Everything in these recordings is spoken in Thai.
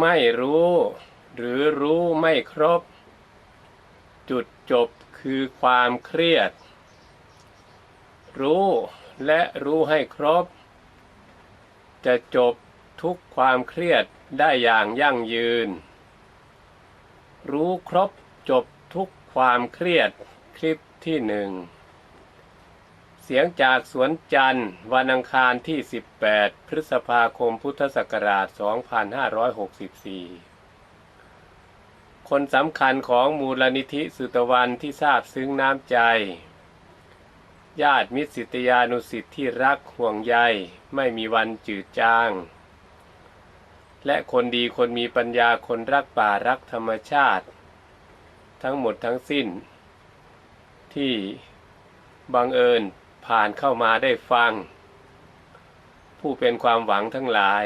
ไม่รู้ หรือรู้ไม่ครบ จุดจบคือความเครียด รู้และรู้ให้ครบ จะจบทุกความเครียดได้อย่างยั่งยืน รู้ครบจบทุกความเครียดคลิปที่หนึ่ง เสียงจากสวนจันทร์วันอังคารที่ 18 พฤษภาคมพุทธศักราช 2564 คนสำคัญของมูลนิธิสุตวันที่ทราบซึ้งน้ำใจ ญาติมิตรสิทยานุสิทธิ์ที่รักห่วงใยไม่มีวันจืดจาง และคนดีคนมีปัญญาคนรักป่ารักธรรมชาติ ทั้งหมดทั้งสิ้น ที่บังเอิญ ผ่านเข้ามาได้ฟัง ผู้เป็นความหวังทั้งหลาย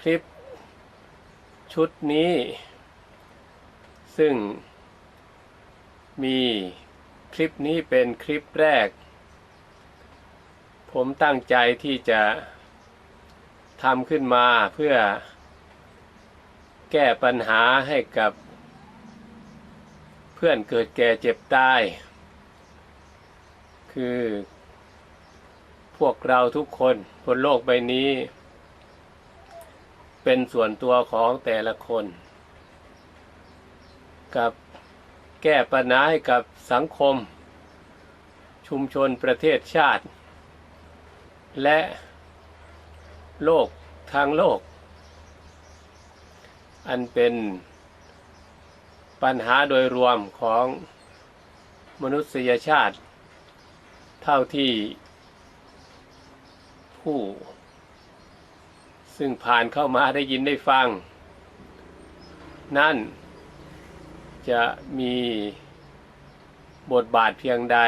คลิปชุดนี้ ซึ่งมีคลิปนี้เป็นคลิปแรก ผมตั้งใจที่จะทำขึ้นมาเพื่อแก้ปัญหาให้กับเพื่อนเกิดแก่เจ็บตาย คือ พวกเราทุกคนบนโลกใบนี้ เป็นส่วนตัวของแต่ละคน กับแก้ปัญหาให้กับสังคม ชุมชนประเทศชาติ และโลกทางโลก อันเป็นปัญหาโดยรวมของมนุษยชาติ เท่าที่ผู้ ซึ่งผ่านเข้ามาได้ยินได้ฟัง นั่น จะมีบทบาทเพียงใด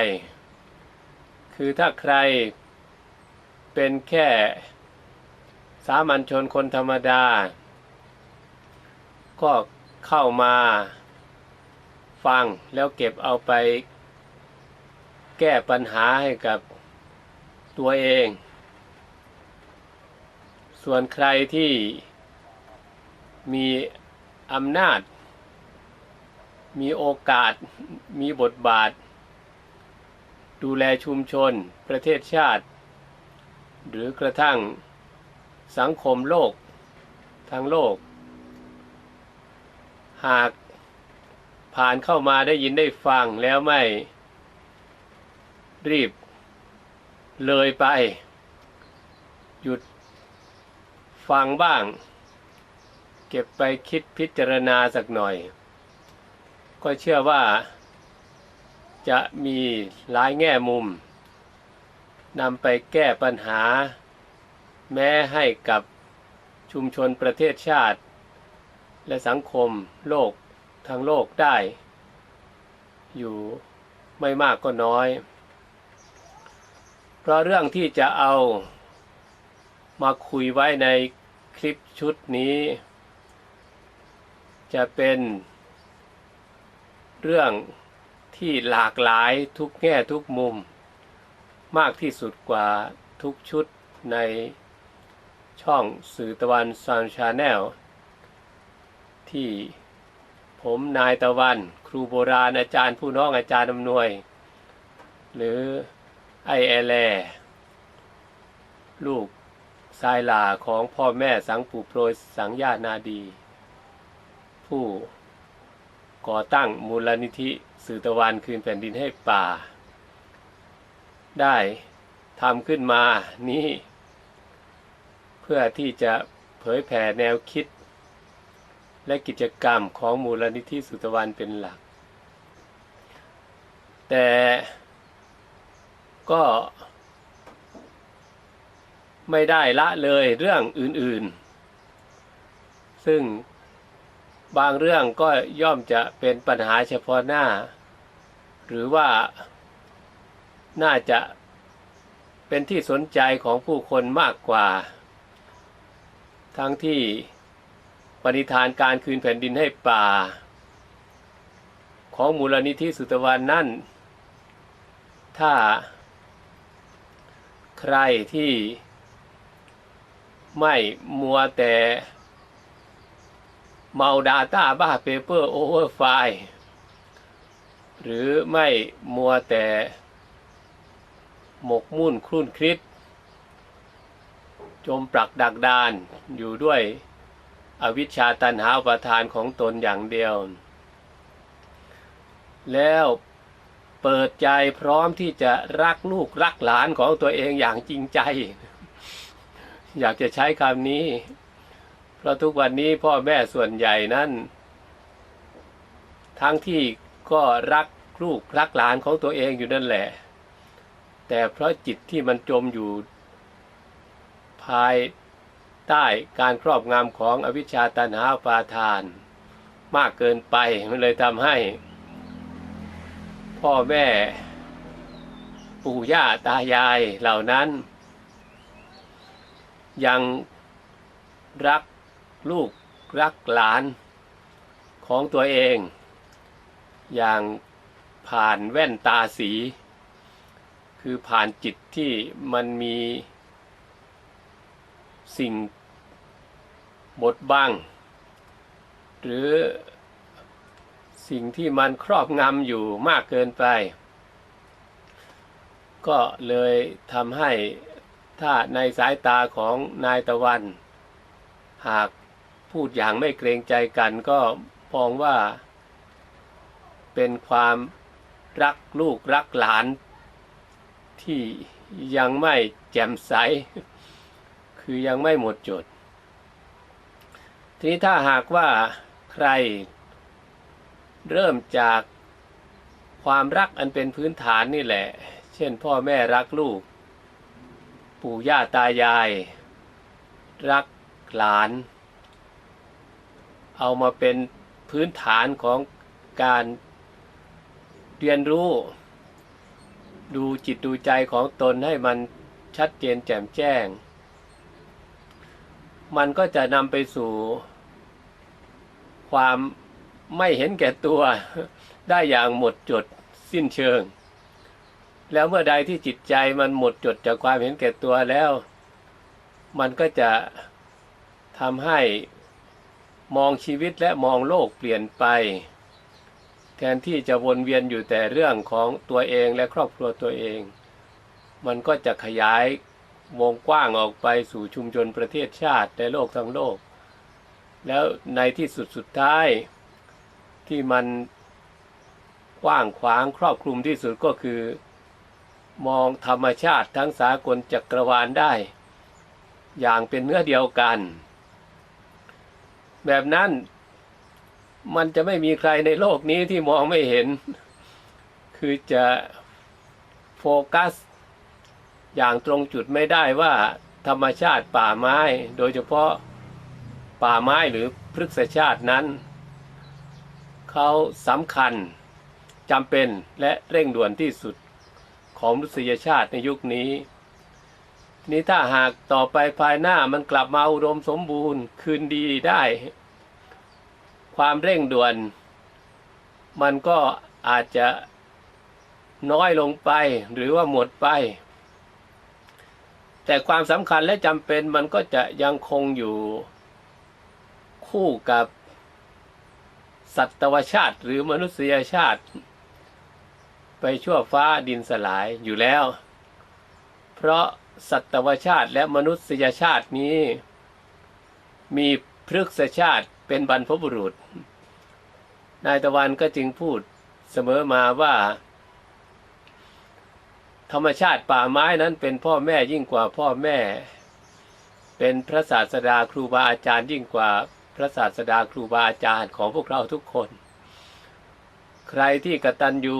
คือถ้าใครเป็นแค่สามัญชนคนธรรมดา ก็เข้ามาฟังแล้วเก็บเอาไป แก้ปัญหาให้กับตัวเอง ส่วนใครที่มีอำนาจ มีโอกาส มีบทบาท ดูแลชุมชน ประเทศชาติ หรือกระทั่งสังคมโลก ทั้งโลก หากผ่านเข้ามาได้ยินได้ฟังแล้วไม่ รีบ เลยไป หยุดฟังบ้าง เก็บไปคิดพิจารณาสักหน่อย ก็เชื่อว่าจะมีหลายแง่มุมนำไปแก้ปัญหา แม้ให้กับชุมชนประเทศชาติ และสังคมโลกทั้งโลกได้ อยู่ไม่มากก็น้อย เพราะเรื่องที่จะเอามาคุยไว้ในคลิปชุดนี้ จะเป็นเรื่องที่หลากหลายทุกแง่ทุกมุม มากที่สุดกว่าทุกชุดในช่องสื่อตะวันซันชาแนลที่ผมนายตะวัน ครูโบราณอาจารย์ผู้น้องอาจารย์อำนวย หรือ ไอแอแล ลูกชายหลาของพ่อแม่สังปู่โปรยสังญานาดี ผู้ก่อตั้งมูลนิธิสื่อตะวันคืนแผ่นดินให้ป่า ได้ทำขึ้นมานี้ เพื่อที่จะเผยแผ่แนวคิด และกิจกรรมของมูลนิธิสุตวันเป็นหลัก แต่ ก็ไม่ได้ละเลยเรื่องอื่นๆ ซึ่งบางเรื่องก็ย่อมจะเป็นปัญหาเฉพาะหน้า หรือว่าน่าจะเป็นที่สนใจของผู้คนมากกว่า ทั้งที่ปณิธานการคืนแผ่นดินให้ป่า ของมูลนิธิสุตวันนั่น ถ้า ใครที่ไม่มัวแต่เมา Data บ้า Paper Over File หรือไม่มัวแต่หมกมุ่นครุ่นคิด จมปลักดักดานอยู่ด้วยอวิชชาตันหาอุปทานของตนอย่างเดียว แล้ว เปิดใจพร้อมที่จะรักลูกรักหลานของตัวเองอย่างจริงใจ อยากจะใช้คำนี้ เพราะทุกวันนี้พ่อแม่ส่วนใหญ่นั้น ทั้งที่ก็รักลูกรักหลานของตัวเองอยู่นั่นแหละ แต่เพราะจิตที่มันจมอยู่ ภายใต้การครอบงำของอวิชชาตันหาปาทาน มากเกินไปมันเลยทำให้ พ่อแม่ ปู่ย่าตายายเหล่านั้น ยังรักลูกรักหลานของตัวเอง อย่างผ่านแว่นตาสี คือผ่านจิตที่มันมีสิ่งบดบังหรือ สิ่งที่มันครอบงำอยู่มากเกินไป ก็เลยทำให้ถ้าในสายตาของนายตะวัน หากพูดอย่างไม่เกรงใจกันก็มองว่า เป็นความรักลูกรักหลาน ที่ยังไม่แจ่มใส คือยังไม่หมดจด ทีนี้ถ้าหากว่าใคร เริ่มจากความรักอันเป็นพื้นฐานนี่แหละ เช่นพ่อแม่รักลูก ปู่ย่าตายาย รักหลาน เอามาเป็นพื้นฐานของการเรียนรู้ ดูจิตดูใจของตนให้มันชัดเจนแจ่มแจ้ง มันก็จะนำไปสู่ความ ไม่เห็นแก่ตัวได้อย่างหมดจดสิ้นเชิง แล้วเมื่อใดที่จิตใจมันหมดจดจากความเห็นแก่ตัวแล้ว มันก็จะทำให้มองชีวิตและมองโลกเปลี่ยนไป แทนที่จะวนเวียนอยู่แต่เรื่องของตัวเองและครอบครัวตัวเอง มันก็จะขยายวงกว้างออกไปสู่ชุมชนประเทศชาติในโลกทั้งโลก แล้วในที่สุดสุดท้าย ที่มันกว้างขวางครอบคลุมที่สุดก็คือ มองธรรมชาติทั้งสากลจักรวาลได้ อย่างเป็นเนื้อเดียวกัน แบบนั้นมันจะไม่มีใครในโลกนี้ที่มองไม่เห็น คือจะโฟกัส อย่างตรงจุดไม่ได้ว่า ธรรมชาติป่าไม้ โดยเฉพาะป่าไม้หรือพฤกษชาตินั้น เขาสำคัญจำเป็นและเร่งด่วนที่สุดของมนุษยชาติในยุคนี้ นี้ถ้าหากต่อไปภายหน้ามันกลับมาอุดมสมบูรณ์คืนดีได้ ความเร่งด่วน มันก็อาจจะน้อยลงไปหรือว่าหมดไป แต่ความสำคัญและจำเป็นมันก็จะยังคงอยู่คู่กับ สัตวชาติหรือมนุษยชาติ ไปชั่วฟ้าดินสลายอยู่แล้ว เพราะสัตวชาติและมนุษยชาตินี้ มีพฤกษชาติเป็นบรรพบุรุษ นายตะวันก็จึงพูดเสมอมาว่า ธรรมชาติป่าไม้นั้นเป็นพ่อแม่ยิ่งกว่าพ่อแม่ เป็นพระศาสดาครูบาอาจารย์ยิ่งกว่า ระศาสดาครูบาอาจารย์ของพวกเราทุกคน ใครที่กตัญญู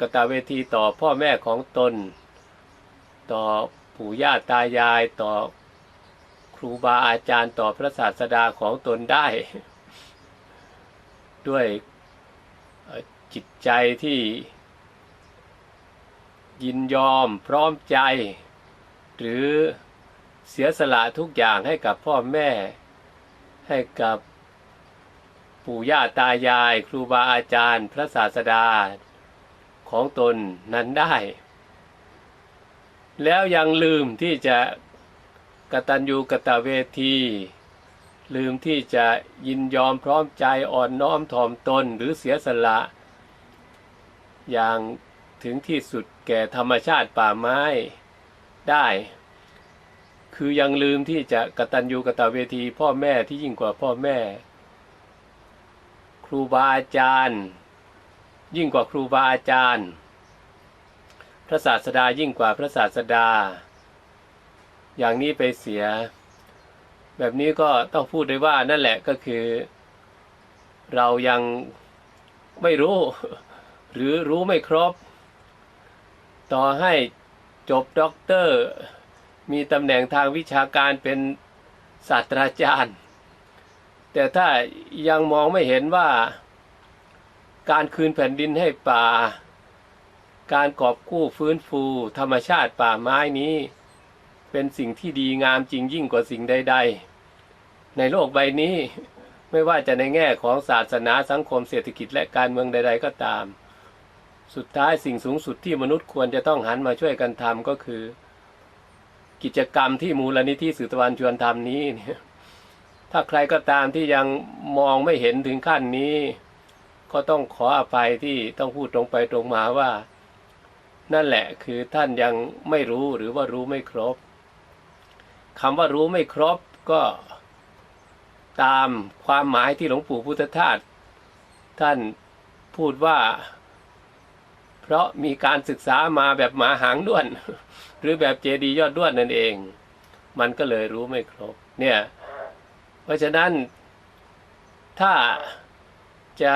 กตเวทีต่อพ่อแม่ของตน ต่อปู่ย่าตายายต่อครูบาอาจารย์ต่อพระศาสดาของตนได้ ด้วยจิตใจที่ยินยอมพร้อมใจ หรือเสียสละทุกอย่างให้กับพ่อแม่ ให้กับปู่ย่าตายาย ครูบาอาจารย์ พระศาสดาของตนนั้นได้ แล้วยังลืมที่จะกตัญญูกตเวที ลืมที่จะยินยอมพร้อมใจอ่อนน้อมถ่อมตนหรือเสียสละ อย่างถึงที่สุดแก่ธรรมชาติป่าไม้ได้ คือยังลืมที่จะกตัญญูกตเวที พ่อแม่ที่ยิ่งกว่าพ่อแม่ ครูบาอาจารย์ ยิ่งกว่าครูบาอาจารย์ พระศาสดายิ่งกว่าพระศาสดา อย่างนี้ไปเสีย แบบนี้ก็ต้องพูดได้ว่านั่นแหละก็คือ เรายังไม่รู้ หรือรู้ไม่ครบ ต่อให้จบด็อกเตอร์ มีตำแหน่งทางวิชาการเป็นศาสตราจารย์ แต่ถ้ายังมองไม่เห็นว่าการคืนแผ่นดินให้ป่า การกอบกู้ฟื้นฟูธรรมชาติป่าไม้นี้ เป็นสิ่งที่ดีงามจริงยิ่งกว่าสิ่งใด ๆ ในโลกใบนี้ไม่ว่าจะในแง่ของศาสนาสังคมเศรษฐกิจและการเมืองใด ๆ ก็ตาม สุดท้ายสิ่งสูงสุดที่มนุษย์ควรจะต้องหันมาช่วยกันทำก็คือ กิจกรรมที่มูลนิธิสืบตะวันชวนทำนี้เนี่ยถ้าใครก็ตามที่ยังมองไม่เห็นถึงขั้นนี้ ก็ต้องขออภัยที่ต้องพูดตรงไปตรงมาว่า นั่นแหละคือท่านยังไม่รู้หรือว่ารู้ไม่ครบคำว่ารู้ไม่ครบก็ตามความหมายที่หลวงปู่พุทธทาสท่านพูดว่า เพราะมีการศึกษามาแบบหมาหางด้วน หรือแบบเจดียอดด้วนนั่นเอง มันก็เลยรู้ไม่ครบ เนี่ย เพราะฉะนั้นถ้าจะ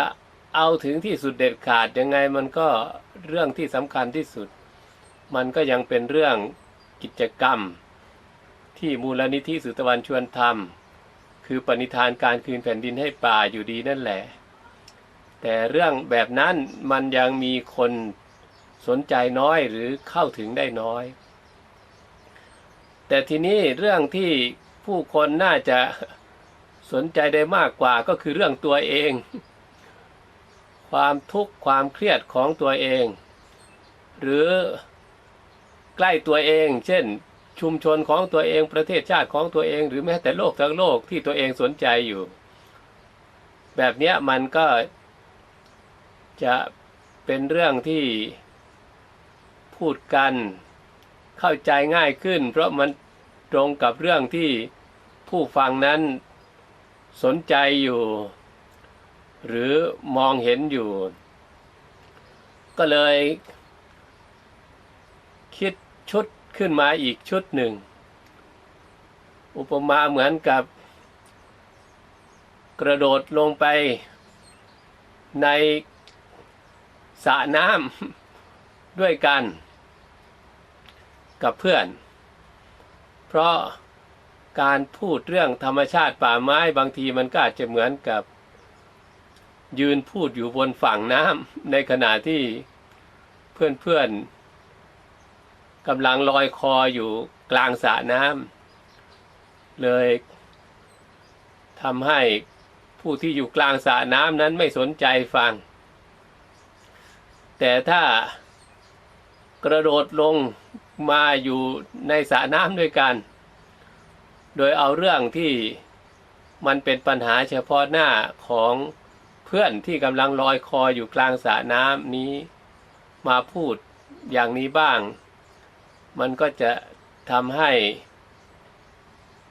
เอาถึงที่สุดเด็ดขาดยังไงมันก็เรื่องที่สำคัญที่สุด มันก็ยังเป็นเรื่องกิจกรรม ที่มูลนิธิสุตะวันชวนทำคือปณิธานการคืนแผ่นดินให้ป่าอยู่ดีนั่นแหละ แต่เรื่องแบบนั้นมันยังมีคนสนใจน้อยหรือเข้าถึงได้น้อย แต่ทีนี้เรื่องที่ผู้คนน่าจะสนใจได้มากกว่าก็คือเรื่องตัวเอง ความทุกข์ความเครียดของตัวเอง หรือใกล้ตัวเอง เช่น ชุมชนของตัวเองประเทศชาติของตัวเอง หรือแม้แต่โลกทั้งโลกที่ตัวเองสนใจอยู่ แบบนี้มันก็จะเป็นเรื่องที่พูดกัน เข้าใจง่ายขึ้น เพราะมันตรงกับเรื่องที่ผู้ฟังนั้นสนใจอยู่ หรือมองเห็นอยู่ ก็เลย คิดชุดขึ้นมาอีกชุดหนึ่ง อุปมาเหมือนกับ กระโดดลงไปในสระน้ำด้วยกัน กับเพื่อน เพราะการพูดเรื่องธรรมชาติป่าไม้บางทีมันก็อาจจะเหมือนกับ ยืนพูดอยู่บนฝั่งน้ำในขณะที่เพื่อนๆกำลังลอยคออยู่กลางสระน้ำเลยทำให้ผู้ที่อยู่กลางสระน้ำนั้นไม่สนใจฟัง แต่ถ้ากระโดดลง มาอยู่ในสระน้ำด้วยกัน โดยเอาเรื่องที่มันเป็นปัญหาเฉพาะหน้าของเพื่อนที่กำลังลอยคออยู่กลางสระน้ำนี้ มาพูดอย่างนี้บ้าง มันก็จะทำให้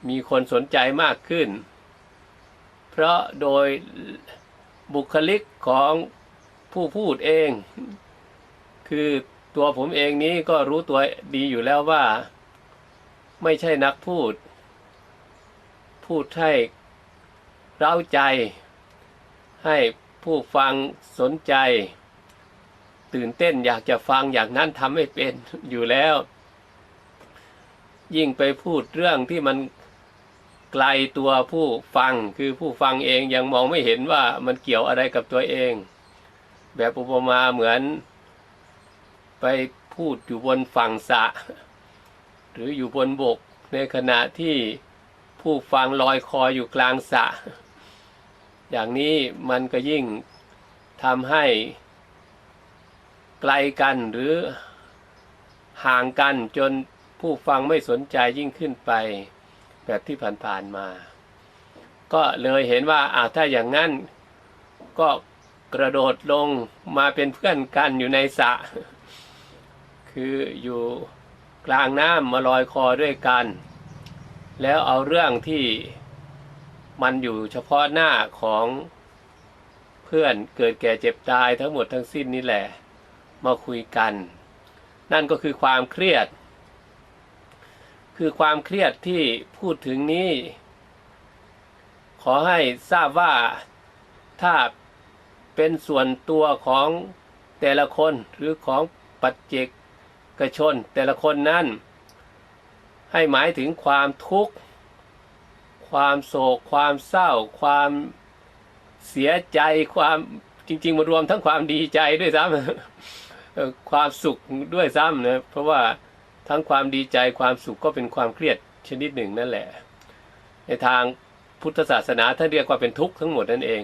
มีคนสนใจมากขึ้น เพราะโดยบุคลิกของผู้พูดเอง คือ ตัวผมเองนี้ก็รู้ตัวดีอยู่แล้วว่า ไม่ใช่นักพูด พูดให้เร้าใจ ให้ผู้ฟังสนใจ ตื่นเต้นอยากจะฟังอย่างนั้นทำไม่เป็นอยู่แล้ว ยิ่งไปพูดเรื่องที่มันไกลตัวผู้ฟังคือผู้ฟังเองยังมองไม่เห็นว่ามันเกี่ยวอะไรกับตัวเอง แบบอุปมาเหมือน ไปพูดอยู่บนฝั่งสะ หรืออยู่บนบก ในขณะที่ผู้ฟังลอยคออยู่กลางสะ อย่างนี้มันก็ยิ่งทำให้ไกลกันหรือห่างกันจนผู้ฟังไม่สนใจยิ่งขึ้นไป แบบที่ผ่านๆมา ก็เลยเห็นว่าอาถ้าอย่างนั้นก็กระโดดลงมาเป็นเพื่อนกันอยู่ในสระ คืออยู่กลางน้ำมาลอยคอด้วยกัน แล้วเอาเรื่องที่มันอยู่เฉพาะหน้าของเพื่อนเกิดแก่เจ็บตายทั้งหมดทั้งสิ้นนี่แหละ มาคุยกัน นั่นก็คือความเครียด คือความเครียดที่พูดถึงนี้ ขอให้ทราบว่าถ้าเป็นส่วนตัวของแต่ละคนหรือของปัจเจก กชน แต่ละคนนั้น ให้หมายถึงความทุกข์ ความโศก ความเศร้า ความเสียใจความจริง ๆ มารวมทั้งความดีใจด้วยซ้ำความสุขด้วยซ้ำนะเพราะว่าทั้งความดีใจความสุขก็เป็นความเครียดชนิดหนึ่งนั่นแหละ ในทางพุทธศาสนาท่านเรียกว่าเป็นทุกข์ทั้งหมดนั่นเอง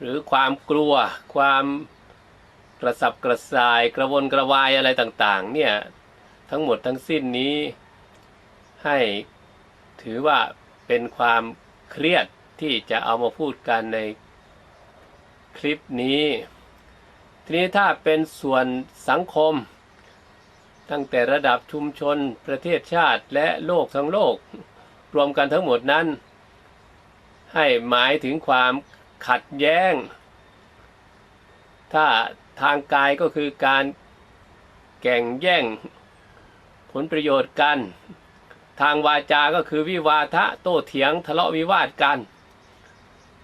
หรือความกลัวความ ระสับกระส่ายกระวนกระวายอะไรต่างๆ เนี่ย ทั้งหมดทั้งสิ้นนี้ให้ถือว่าเป็นความเครียดที่จะเอามาพูดกันในคลิปนี้ ทีนี้ถ้าเป็นส่วนสังคม ตั้งแต่ระดับชุมชนประเทศชาติและโลกทั้งโลก รวมกันทั้งหมดนั้น ให้หมายถึงความขัดแย้ง ถ้า ทางกายก็คือการแก่งแย่งผลประโยชน์กัน ทางวาจาก็คือวิวาทะโต้เถียงทะเลาะวิวาทกัน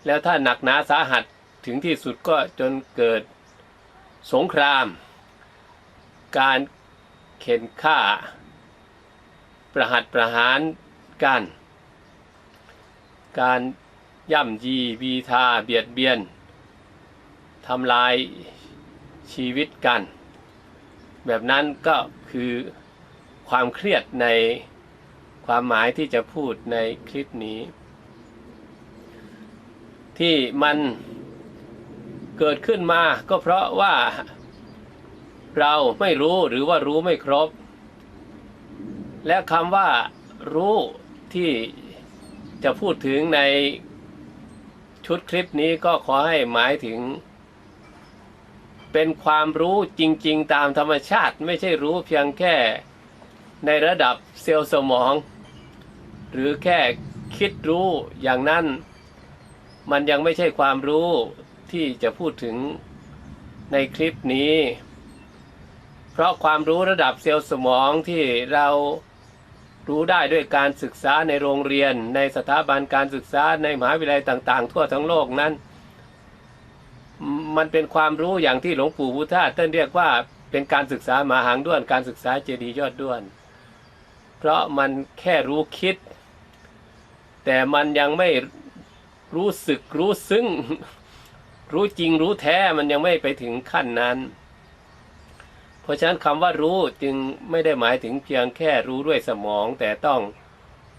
แล้วถ้าหนักหนาสาหัสถึงที่สุดก็จนเกิดสงคราม การเข็นฆ่า ประหัตประหารกัน การย่ำยีบีทาเบียดเบียนทำลาย ชีวิตกัน แบบนั้นก็คือความเครียดในความหมายที่จะพูดในคลิปนี้ ที่มันเกิดขึ้นมาก็เพราะว่าเราไม่รู้หรือว่ารู้ไม่ครบ และคำว่ารู้ที่จะพูดถึงในชุดคลิปนี้ก็ขอให้หมายถึง เป็นความรู้จริง ๆ ตามธรรมชาติไม่ใช่รู้เพียงแค่ในระดับเซลล์สมอง หรือแค่คิดรู้อย่างนั้น มันยังไม่ใช่ความรู้ที่จะพูดถึงในคลิปนี้ เพราะความรู้ระดับเซลล์สมองที่เรารู้ได้ด้วยการศึกษาในโรงเรียน ในสถาบันการศึกษาในมหาวิทยาลัยต่าง ๆ ทั่วทั้งโลกนั้น มันเป็นความรู้อย่างที่หลวงปู่พุทธาท่านเรียกว่าเป็นการศึกษามาหางด้วน การศึกษาเจดีย์ยอดด้วน เพราะมันแค่รู้คิด แต่มันยังไม่รู้สึกรู้ซึ้งรู้จริงรู้แท้มันยังไม่ไปถึงขั้นนั้น เพราะฉะนั้นคำว่ารู้จึงไม่ได้หมายถึงเพียงแค่รู้ด้วยสมอง แต่ต้อง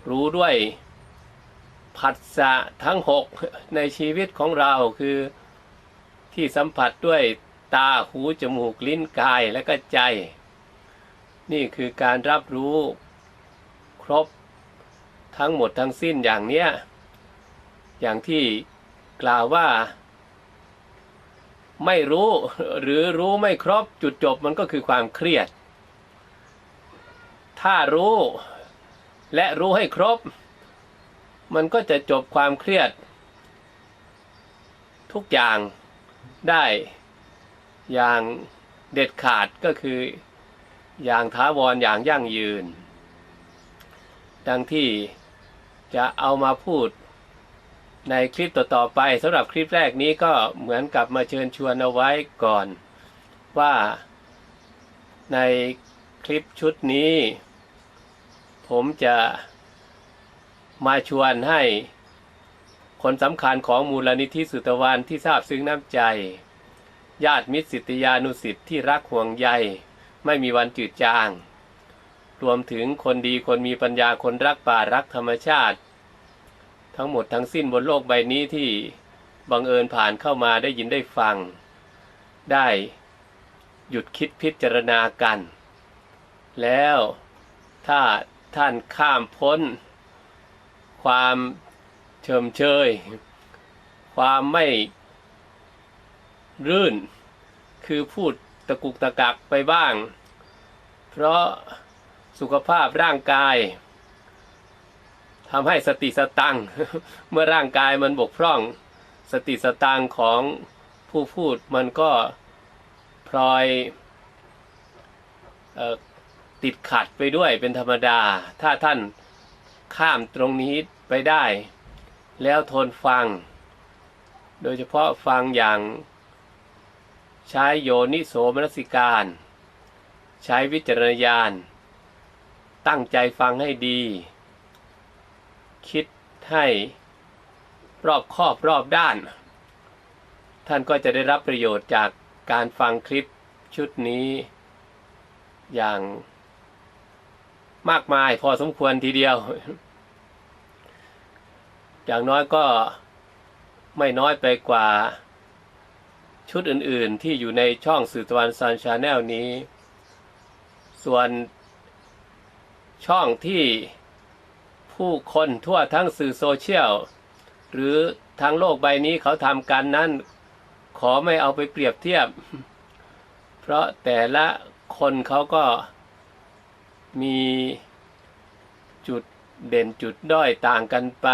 รู้ด้วยผัสสะทั้งหกในชีวิตของเราคือ ที่สัมผัสด้วยตาหูจมูกลิ้นกายและก็ใจ นี่คือการรับรู้ครบทั้งหมดทั้งสิ้นอย่างเนี้ยอย่างที่กล่าวว่า ไม่รู้หรือรู้ไม่ครบจุดจบมันก็คือความเครียด ถ้ารู้และรู้ให้ครบ มันก็จะจบความเครียด ทุกอย่าง ได้อย่างเด็ดขาดก็คืออย่างท้าวรอย่างยั่งยืน ดังที่จะเอามาพูดในคลิปต่อๆไปสำหรับคลิปแรกนี้ก็เหมือนกับมาเชิญชวนเอาไว้ก่อนว่าในคลิปชุดนี้ ผมจะมาชวนให้ คนสำคัญของมูลนิธิสุตวันที่ทราบซึ้งน้ำใจ ญาติมิตรสิทธิยานุสิทธิ์ที่รักห่วงใย ไม่มีวันจืดจาง รวมถึงคนดีคนมีปัญญาคนรักป่ารักธรรมชาติ ทั้งหมดทั้งสิ้นบนโลกใบนี้ที่บังเอิญผ่านเข้ามาได้ยินได้ฟัง ได้หยุดคิดพิจารณากัน แล้วถ้าท่านข้ามพ้น ความ เฉิมเชย ความไม่รื่น คือพูดตะกุกตะกักไปบ้าง เพราะสุขภาพร่างกายทำให้สติสตัง เมื่อร่างกายมันบกพร่อง สติสตังของผู้พูดมันก็พลอยออติดขัดไปด้วยเป็นธรรมดา ถ้าท่านข้ามตรงนี้ไปได้ แล้วทนฟัง โดยเฉพาะฟังอย่าง ใช้โยนิโสมนสิการ ใช้วิจารณญาณ ตั้งใจฟังให้ดี คิดให้รอบคอบรอบด้าน ท่านก็จะได้รับประโยชน์จากการฟังคลิปชุดนี้ อย่างมากมายพอสมควรทีเดียว อย่างน้อยก็ไม่น้อยไปกว่าชุดอื่นๆ ที่อยู่ในช่องสื่อตะวันซันชาแนลนี้ ส่วนช่องที่ผู้คนทั่วทั้งสื่อโซเชียล หรือทั้งโลกใบนี้เขาทำกันนั้น ขอไม่เอาไปเปรียบเทียบ เพราะแต่ละคนเขาก็มีจุดเด่นจุดด้อยต่างกันไป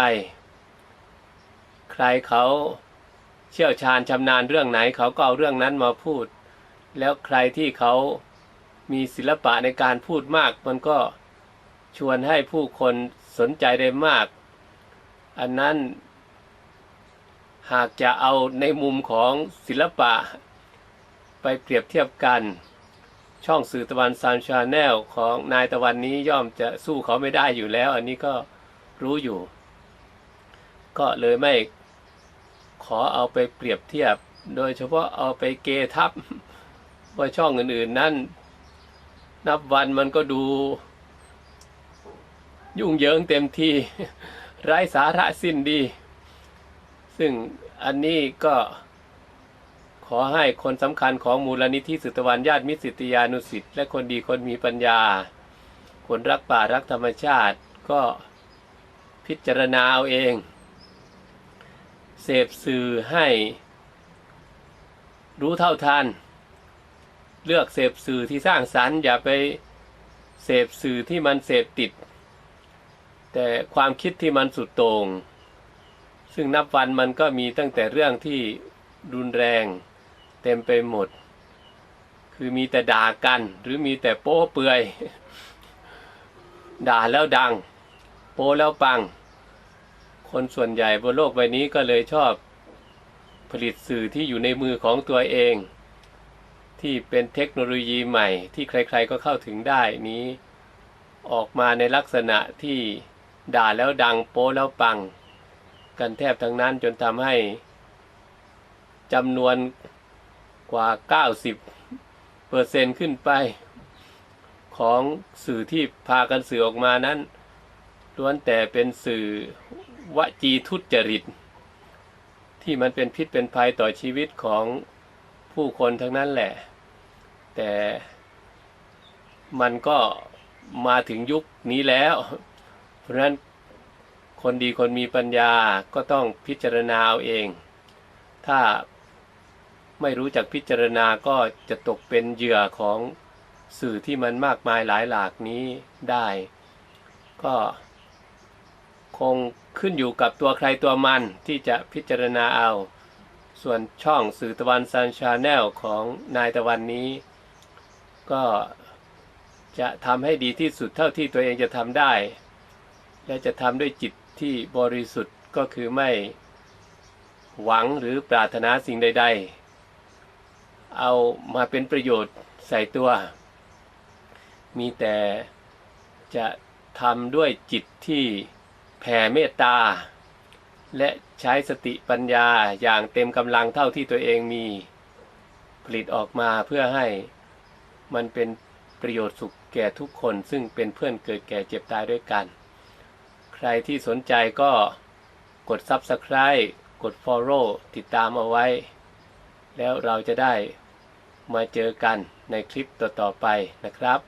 รเขาเชี่ยวชาญชำนาญเรื่องไหนเขาก็เอาเรื่องนั้นมาพูด แล้วใครที่เขามีศิลปะในการพูดมาก มันก็ชวนให้ผู้คนสนใจได้มาก อันนั้น หากจะเอาในมุมของศิลปะ ไปเปรียบเทียบกัน ช่องสื่อตะวันซานชาแนลของนายตะวันนี้ย่อมจะสู้เขาไม่ได้อยู่แล้ว อันนี้ก็รู้อยู่ ก็เลยไม่ ขอเอาไปเปรียบเทียบ โดยเฉพาะเอาไปเกทับว่าช่องอื่นๆนั้น นับวันมันก็ดู ยุ่งเหยิงเต็มที่ไร้สาระสิ้นดี ซึ่งอันนี้ก็ขอให้คนสำคัญของมูลนิธิสุตวันญาติมิตรสิทธิยานุสิทธิ์และคนดีคนมีปัญญา คนรักป่ารักธรรมชาติก็พิจารณาเอาเอง เสพสื่อให้รู้เท่าทัน เลือกเสพสื่อที่สร้างสรรค์ อย่าไปเสพสื่อที่มันเสพติด แต่ความคิดที่มันสุดโต่งซึ่งนับวันมันก็มีตั้งแต่เรื่องที่รุนแรง เต็มไปหมด คือมีแต่ด่ากัน หรือมีแต่โป้เปื่อย ด่าแล้วดัง โป้แล้วปัง คนส่วนใหญ่บนโลกใบนี้ก็เลยชอบผลิตสื่อที่อยู่ในมือของตัวเอง ที่เป็นเทคโนโลยีใหม่ ที่ใครๆก็เข้าถึงได้นี้ ออกมาในลักษณะที่ด่าแล้วดังโป้แล้วปัง กันแทบทั้งนั้นจนทำให้จำนวนกว่า 90เปอร์เซ็นขึ้นไป ของสื่อที่พากันสื่อออกมานั้นล้วนแต่เป็นสื่อ วจีทุจริต ที่มันเป็นพิษเป็นภัยต่อชีวิตของผู้คนทั้งนั้นแหละ แต่มันก็มาถึงยุคนี้แล้ว เพราะฉะนั้นคนดีคนมีปัญญาก็ต้องพิจารณาเอาเอง ถ้าไม่รู้จักพิจารณาก็จะตกเป็นเหยื่อของสื่อที่มันมากมายหลายหลากนี้ได้ ก็ คงขึ้นอยู่กับตัวใครตัวมันที่จะพิจารณาเอา ส่วนช่องสื่อตะวันซันชาแนลของนายตะวันนี้ ก็จะทำให้ดีที่สุดเท่าที่ตัวเองจะทำได้ และจะทำด้วยจิตที่บริสุทธิ์ก็คือไม่หวังหรือปรารถนาสิ่งใด ๆ เอามาเป็นประโยชน์ใส่ตัว มีแต่จะทำด้วยจิตที่ แผ่เมตตา และใช้สติปัญญาอย่างเต็มกำลังเท่าที่ตัวเองมีผลิตออกมาเพื่อให้มันเป็นประโยชน์สุขแก่ทุกคน ซึ่งเป็นเพื่อนเกิดแก่เจ็บตายด้วยกัน ใครที่สนใจก็กด Subscribe กด Follow ติดตามเอาไว้ แล้วเราจะได้มาเจอกันในคลิปต่อ ๆ ไปนะครับ